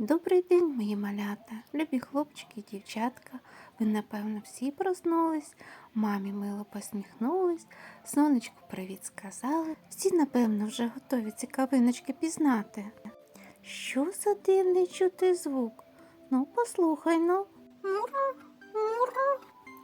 Добрий день, мої малята, любі хлопчики і дівчатка. Ви, напевно, всі проснулись, мамі мило посміхнулись, сонечку привіт сказали. Всі, напевно, вже готові цікавиночки пізнати. Що за дивний чути звук? Ну, послухай ну.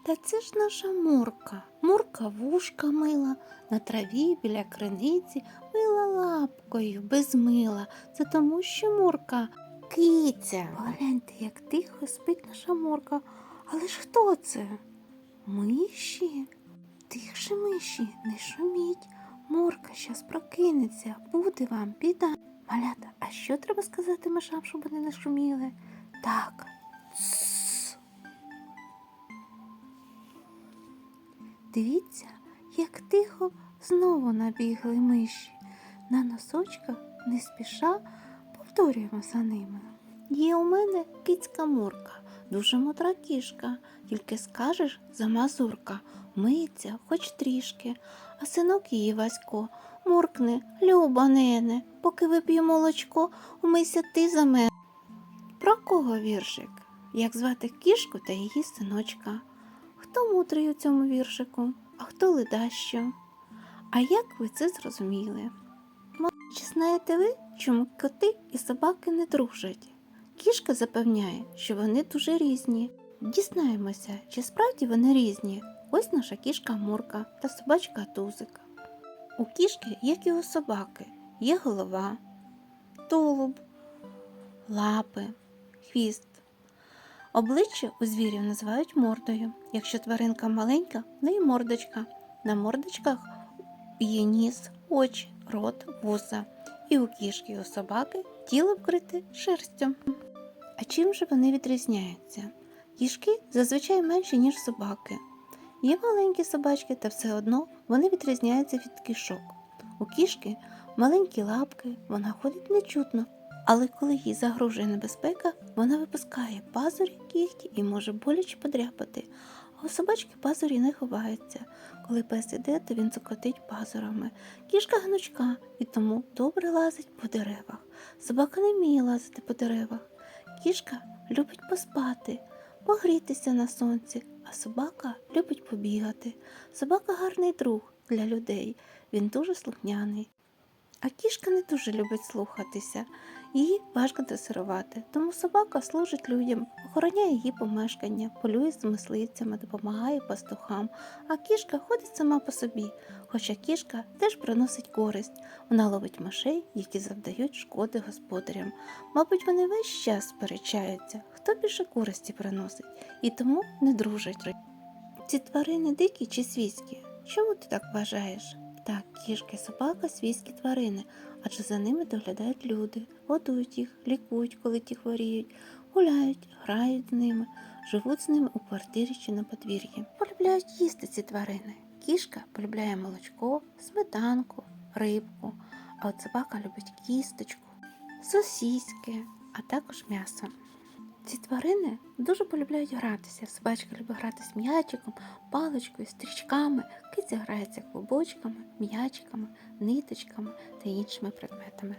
Та це ж наша Мурка. Мурка вушка мила, на траві біля криниці мила лапкою без мила. Це тому, що Мурка киця. Погляньте, як тихо спить наша Мурка. Але ж хто це? Миші? Тихше миші, не шуміть. Мурка щас прокинеться, буде вам біда. Малята, а що треба сказати мишам, щоб вони не шуміли? Так. Цс. Дивіться, як тихо знову набігли миші. На носочках не спіша повторюємо за ними. Є у мене кицька Мурка, дуже мудра кішка, тільки скажеш за мазурка, миться хоч трішки, а синок її Васько муркне, люба нене, поки вип'ю молочко, умийся ти за мене. Про кого віршик? Як звати кішку та її синочка? Хто мудрий у цьому віршику, а хто ледащо? А як ви це зрозуміли? Чи знаєте ви, чому коти і собаки не дружать? Кішка запевняє, що вони дуже різні. Дізнаємося, чи справді вони різні. Ось наша кішка Мурка та собачка Тузик. У кішки, як і у собаки, є голова, тулуб, лапи, хвіст. Обличчя у звірів називають мордою. Якщо тваринка маленька, в неї мордочка. На мордочках є ніс, очі, рот, вуса. І у кішки, і у собаки тіло вкрите шерстю. А чим же вони відрізняються? Кішки зазвичай менші, ніж собаки. Є маленькі собачки, та все одно вони відрізняються від кішок. У кішки маленькі лапки, вона ходить нечутно, але коли їй загрожує небезпека, вона випускає пазурі, кігті і може боляче подряпати. А у собачки пазурі не ховаються. Коли пес іде, то він цокотить пазурами. Кішка гнучка і тому добре лазить по деревах. Собака не вміє лазити по деревах. Кішка любить поспати, погрітися на сонці, а собака любить побігати. Собака гарний друг для людей, він дуже слухняний. А кішка не дуже любить слухатися, її важко дресирувати, тому собака служить людям, охороняє її помешкання, полює з мисливцями, допомагає пастухам, а кішка ходить сама по собі, хоча кішка теж приносить користь. Вона ловить мишей, які завдають шкоди господарям. Мабуть, вони весь час сперечаються, хто більше користі приносить, і тому не дружать. Ці тварини дикі чи свійські? Чому ти так вважаєш? Так, кішки, собака, свійські тварини, адже за ними доглядають люди, годують їх, лікують, коли ті хворіють, гуляють, грають з ними, живуть з ними у квартирі чи на подвір'ї. Полюбляють їсти ці тварини. Кішка полюбляє молочко, сметанку, рибку, а от собака любить кісточку, сосіски, а також м'ясо. Ці тварини дуже полюбляють гратися. Собачка любить грати з м'ячиком, паличкою, стрічками, киця грається клубочками, м'ячиками, ниточками та іншими предметами.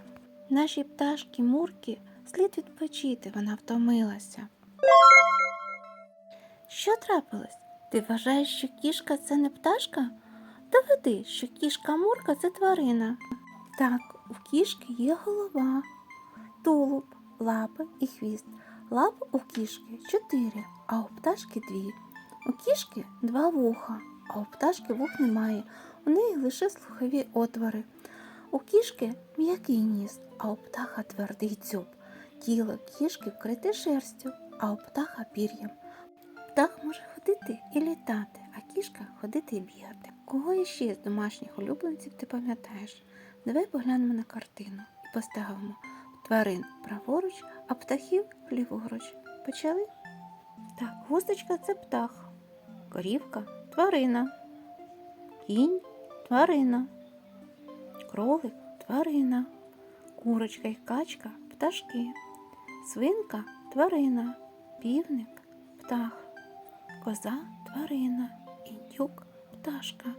Нашій пташки Мурки слід відпочити, вона втомилася. Що трапилось? Ти вважаєш, що кішка це не пташка? Доведи, що кішка Мурка це тварина. Так, у кішки є голова, тулуб, лапи і хвіст. Лап у кішки чотири, а у пташки дві. У кішки два вуха, а у пташки вух немає. У неї лише слухові отвори. У кішки м'який ніс, а у птаха твердий дзьоб. Тіло кішки вкрите шерстю, а у птаха пір'ям. Птах може ходити і літати, а кішка ходити і бігати. Кого іще з домашніх улюбленців ти пам'ятаєш? Давай поглянемо на картину і поставимо тварин праворуч, а птахів ліворуч. Почали? Так, густочка це птах, корівка тварина, кінь тварина, кролик тварина, курочка і качка пташки, свинка тварина, півник птах, коза тварина, індюк пташка,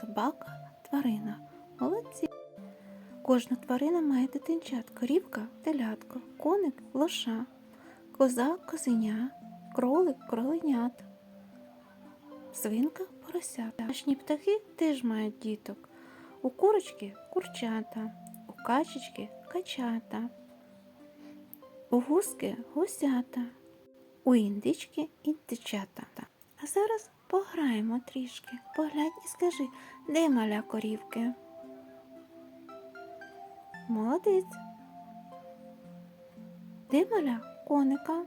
собака тварина. Молодці. Кожна тварина має дитинчат. Корівка телятко, коник лоша, коза козеня, кролик кроленят, свинка поросята. Домашні птахи теж мають діток. У курочки курчата, у качечки качата, у гуски гусята, у індички індичата. А зараз пограємо трішки. Поглянь і скажи, де маля корівки? Молодець. Де маля коника?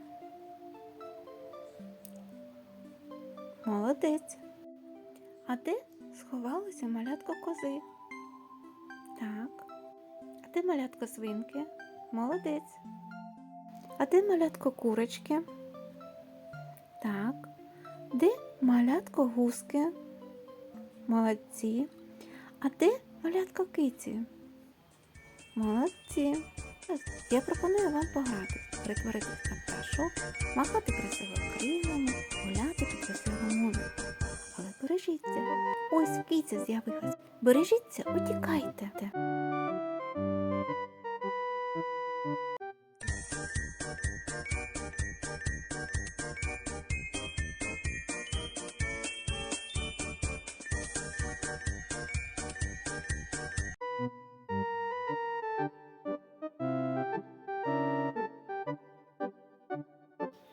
Молодець. А де сховалося малятко кози? Так. А де малятко свинки? Молодець. А де малятко курочки? Так. Де малятко гуски? Молодці. А де малятко киці? Молодці. Я пропоную вам пограти, перетворитись на пташок, махати красиво крилами, гуляти під красиву музику. Але бережіться. Ось киця з'явилась. Бережіться, утікайте.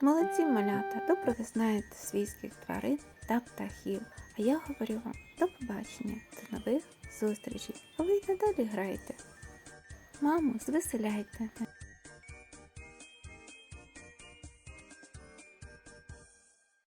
Молодці малята, добре ви знаєте свійських тварин та птахів. А я говорю вам до побачення, до нових зустрічей. А ви й надалі грайте. Маму, звеселяйте.